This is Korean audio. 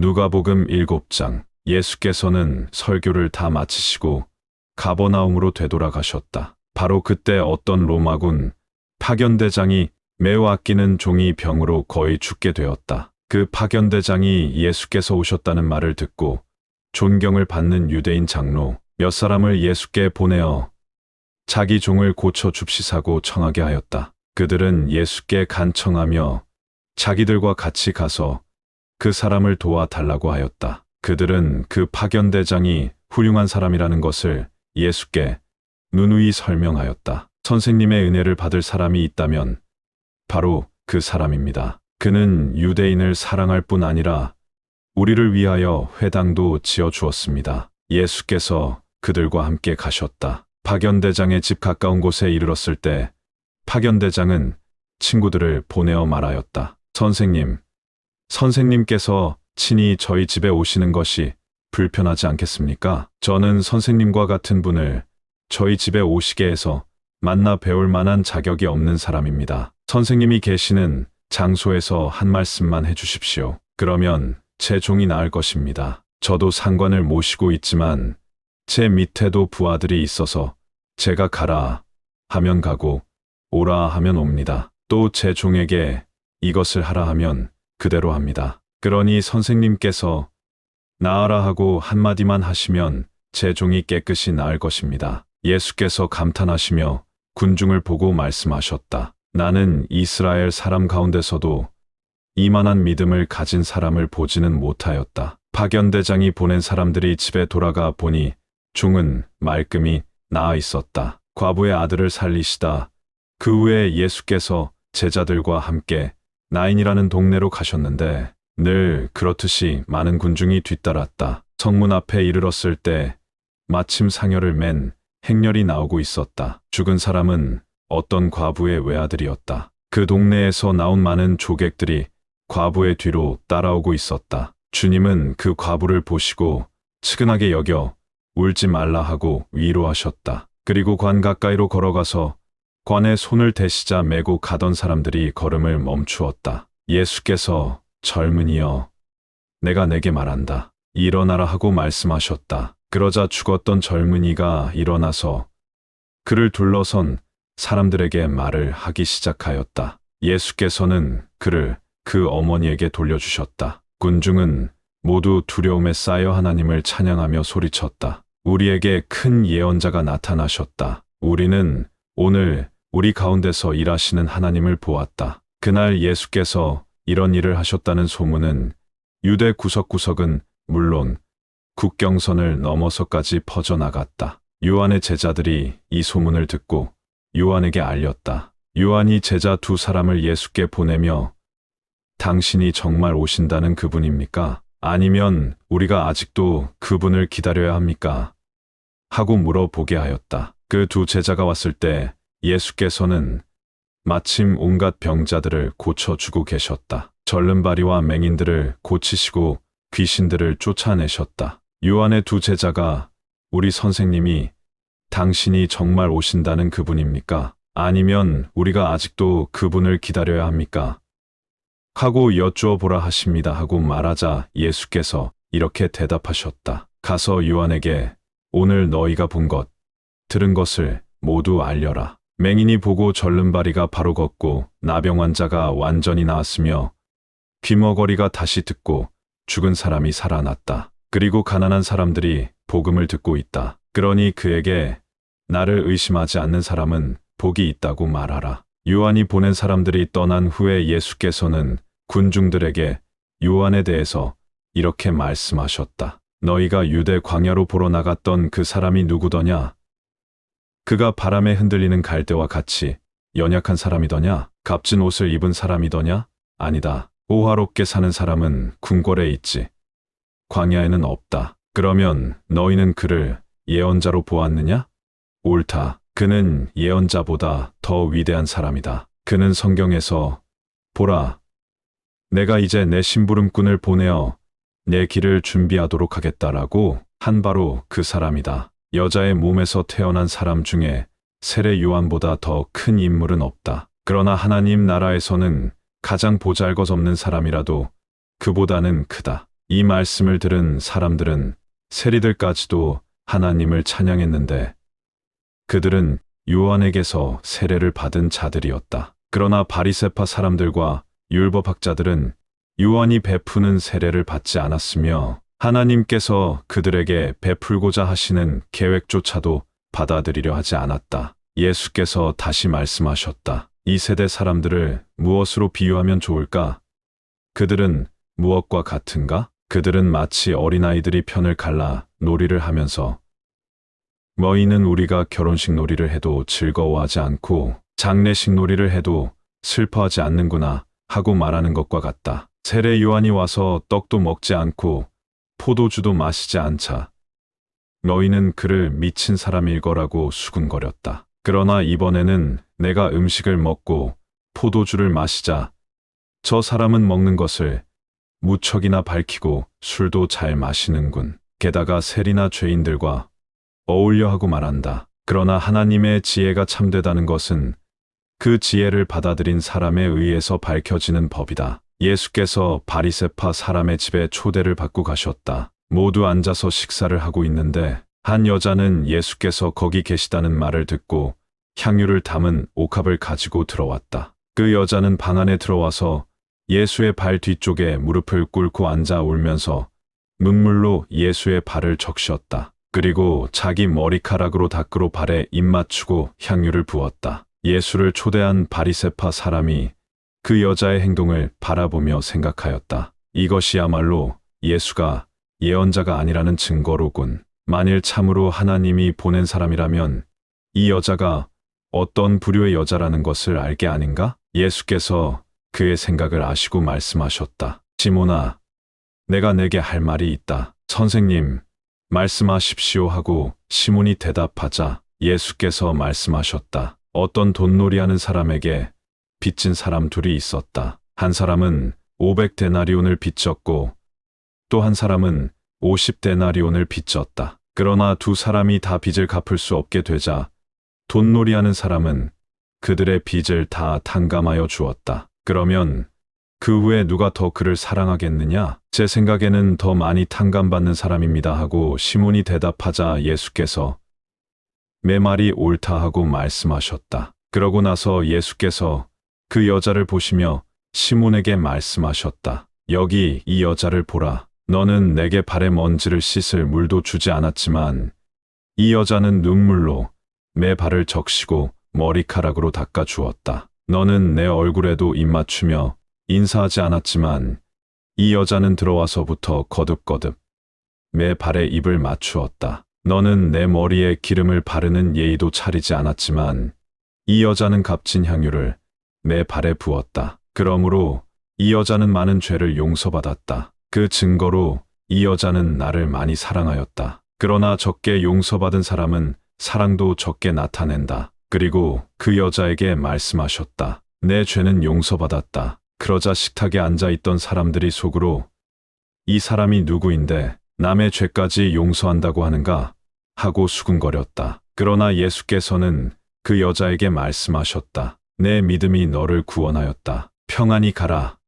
누가복음 7장 예수께서는 설교를 다 마치시고 가버나움으로 되돌아가셨다. 바로 그때 어떤 로마군 파견대장이 매우 아끼는 종이 병으로 거의 죽게 되었다. 그 파견대장이 예수께서 오셨다는 말을 듣고 존경을 받는 유대인 장로 몇 사람을 예수께 보내어 자기 종을 고쳐 줍시사고 청하게 하였다. 그들은 예수께 간청하며 자기들과 같이 가서 그 사람을 도와달라고 하였다. 그들은 그 파견대장이 훌륭한 사람이라는 것을 예수께 누누이 설명하였다. 선생님의 은혜를 받을 사람이 있다면 바로 그 사람입니다. 그는 유대인을 사랑할 뿐 아니라 우리를 위하여 회당도 지어 주었습니다. 예수께서 그들과 함께 가셨다. 파견대장의 집 가까운 곳에 이르렀을 때 파견대장은 친구들을 보내어 말하였다. 선생님, 선생님께서 친히 저희 집에 오시는 것이 불편하지 않겠습니까? 저는 선생님과 같은 분을 저희 집에 오시게 해서 만나 배울 만한 자격이 없는 사람입니다. 선생님이 계시는 장소에서 한 말씀만 해주십시오. 그러면 제 종이 나을 것입니다. 저도 상관을 모시고 있지만 제 밑에도 부하들이 있어서 제가 가라 하면 가고 오라 하면 옵니다. 또 제 종에게 이것을 하라 하면 그대로 합니다. 그러니 선생님께서 나아라 하고 한마디만 하시면 제 종이 깨끗이 나을 것입니다. 예수께서 감탄하시며 군중을 보고 말씀하셨다. 나는 이스라엘 사람 가운데서도 이만한 믿음을 가진 사람을 보지는 못하였다. 파견대장이 보낸 사람들이 집에 돌아가 보니 종은 말끔히 나아 있었다. 과부의 아들을 살리시다. 그 후에 예수께서 제자들과 함께 나인이라는 동네로 가셨는데 늘 그렇듯이 많은 군중이 뒤따랐다. 성문 앞에 이르렀을 때 마침 상여를 맨 행렬이 나오고 있었다. 죽은 사람은 어떤 과부의 외아들이었다. 그 동네에서 나온 많은 조객들이 과부의 뒤로 따라오고 있었다. 주님은 그 과부를 보시고 측은하게 여겨 울지 말라 하고 위로하셨다. 그리고 관 가까이로 걸어가서 관에 손을 대시자 메고 가던 사람들이 걸음을 멈추었다. 예수께서 젊은이여, 내가 내게 말한다. 일어나라 하고 말씀하셨다. 그러자 죽었던 젊은이가 일어나서 그를 둘러선 사람들에게 말을 하기 시작하였다. 예수께서는 그를 그 어머니에게 돌려주셨다. 군중은 모두 두려움에 쌓여 하나님을 찬양하며 소리쳤다. 우리에게 큰 예언자가 나타나셨다. 우리는 오늘 우리 가운데서 일하시는 하나님을 보았다. 그날 예수께서 이런 일을 하셨다는 소문은 유대 구석구석은 물론 국경선을 넘어서까지 퍼져나갔다. 요한의 제자들이 이 소문을 듣고 요한에게 알렸다. 요한이 제자 두 사람을 예수께 보내며 당신이 정말 오신다는 그분입니까? 아니면 우리가 아직도 그분을 기다려야 합니까? 하고 물어보게 하였다. 그 두 제자가 왔을 때 예수께서는 마침 온갖 병자들을 고쳐주고 계셨다. 절름발이와 맹인들을 고치시고 귀신들을 쫓아내셨다. 요한의 두 제자가 우리 선생님이 당신이 정말 오신다는 그분입니까? 아니면 우리가 아직도 그분을 기다려야 합니까? 하고 여쭈어 보라 하십니다 하고 말하자 예수께서 이렇게 대답하셨다. 가서 요한에게 오늘 너희가 본 것, 들은 것을 모두 알려라. 맹인이 보고 절름발이가 바로 걷고 나병 환자가 완전히 나았으며 귀머거리가 다시 듣고 죽은 사람이 살아났다. 그리고 가난한 사람들이 복음을 듣고 있다. 그러니 그에게 나를 의심하지 않는 사람은 복이 있다고 말하라. 요한이 보낸 사람들이 떠난 후에 예수께서는 군중들에게 요한에 대해서 이렇게 말씀하셨다. 너희가 유대 광야로 보러 나갔던 그 사람이 누구더냐? 그가 바람에 흔들리는 갈대와 같이 연약한 사람이더냐? 값진 옷을 입은 사람이더냐? 아니다. 오화롭게 사는 사람은 궁궐에 있지. 광야에는 없다. 그러면 너희는 그를 예언자로 보았느냐? 옳다. 그는 예언자보다 더 위대한 사람이다. 그는 성경에서 보라. 내가 이제 내 심부름꾼을 보내어 내 길을 준비하도록 하겠다라고 한 바로 그 사람이다. 여자의 몸에서 태어난 사람 중에 세례 요한보다 더 큰 인물은 없다. 그러나 하나님 나라에서는 가장 보잘것 없는 사람이라도 그보다는 크다. 이 말씀을 들은 사람들은 세리들까지도 하나님을 찬양했는데 그들은 요한에게서 세례를 받은 자들이었다. 그러나 바리세파 사람들과 율법학자들은 요한이 베푸는 세례를 받지 않았으며 하나님께서 그들에게 베풀고자 하시는 계획조차도 받아들이려 하지 않았다. 예수께서 다시 말씀하셨다. 이 세대 사람들을 무엇으로 비유하면 좋을까? 그들은 무엇과 같은가? 그들은 마치 어린아이들이 편을 갈라 놀이를 하면서 너희는 우리가 결혼식 놀이를 해도 즐거워하지 않고 장례식 놀이를 해도 슬퍼하지 않는구나 하고 말하는 것과 같다. 세례 요한이 와서 떡도 먹지 않고 포도주도 마시지 않자 너희는 그를 미친 사람일 거라고 수군거렸다. 그러나 이번에는 내가 음식을 먹고 포도주를 마시자 저 사람은 먹는 것을 무척이나 밝히고 술도 잘 마시는군. 게다가 세리나 죄인들과 어울려 하고 말한다. 그러나 하나님의 지혜가 참되다는 것은 그 지혜를 받아들인 사람에 의해서 밝혀지는 법이다. 예수께서 바리세파 사람의 집에 초대를 받고 가셨다. 모두 앉아서 식사를 하고 있는데 한 여자는 예수께서 거기 계시다는 말을 듣고 향유를 담은 옥합을 가지고 들어왔다. 그 여자는 방 안에 들어와서 예수의 발 뒤쪽에 무릎을 꿇고 앉아 울면서 눈물로 예수의 발을 적셨다. 그리고 자기 머리카락으로 닦으로 발에 입 맞추고 향유를 부었다. 예수를 초대한 바리세파 사람이 그 여자의 행동을 바라보며 생각하였다. 이것이야말로 예수가 예언자가 아니라는 증거로군. 만일 참으로 하나님이 보낸 사람이라면 이 여자가 어떤 부류의 여자라는 것을 알게 아닌가? 예수께서 그의 생각을 아시고 말씀하셨다. 시몬아, 내가 내게 할 말이 있다. 선생님, 말씀하십시오 하고 시몬이 대답하자 예수께서 말씀하셨다. 어떤 돈놀이하는 사람에게 빚진 사람 둘이 있었다. 한 사람은 500데나리온을 빚졌고 또 한 사람은 50데나리온을 빚졌다. 그러나 두 사람이 다 빚을 갚을 수 없게 되자 돈놀이하는 사람은 그들의 빚을 다 탕감하여 주었다. 그러면 그 후에 누가 더 그를 사랑하겠느냐? 제 생각에는 더 많이 탕감받는 사람입니다 하고 시몬이 대답하자 예수께서 내 말이 옳다 하고 말씀하셨다. 그러고 나서 예수께서 그 여자를 보시며 시몬에게 말씀하셨다. 여기 이 여자를 보라. 너는 내게 발에 먼지를 씻을 물도 주지 않았지만 이 여자는 눈물로 내 발을 적시고 머리카락으로 닦아 주었다. 너는 내 얼굴에도 입 맞추며 인사하지 않았지만 이 여자는 들어와서부터 거듭거듭 내 발에 입을 맞추었다. 너는 내 머리에 기름을 바르는 예의도 차리지 않았지만 이 여자는 값진 향유를 내 발에 부었다. 그러므로 이 여자는 많은 죄를 용서받았다. 그 증거로 이 여자는 나를 많이 사랑하였다. 그러나 적게 용서받은 사람은 사랑도 적게 나타낸다. 그리고 그 여자에게 말씀하셨다. 내 죄는 용서받았다. 그러자 식탁에 앉아 있던 사람들이 속으로 이 사람이 누구인데 남의 죄까지 용서한다고 하는가 하고 수군거렸다. 그러나 예수께서는 그 여자에게 말씀하셨다. 내 믿음이 너를 구원하였다. 평안히 가라.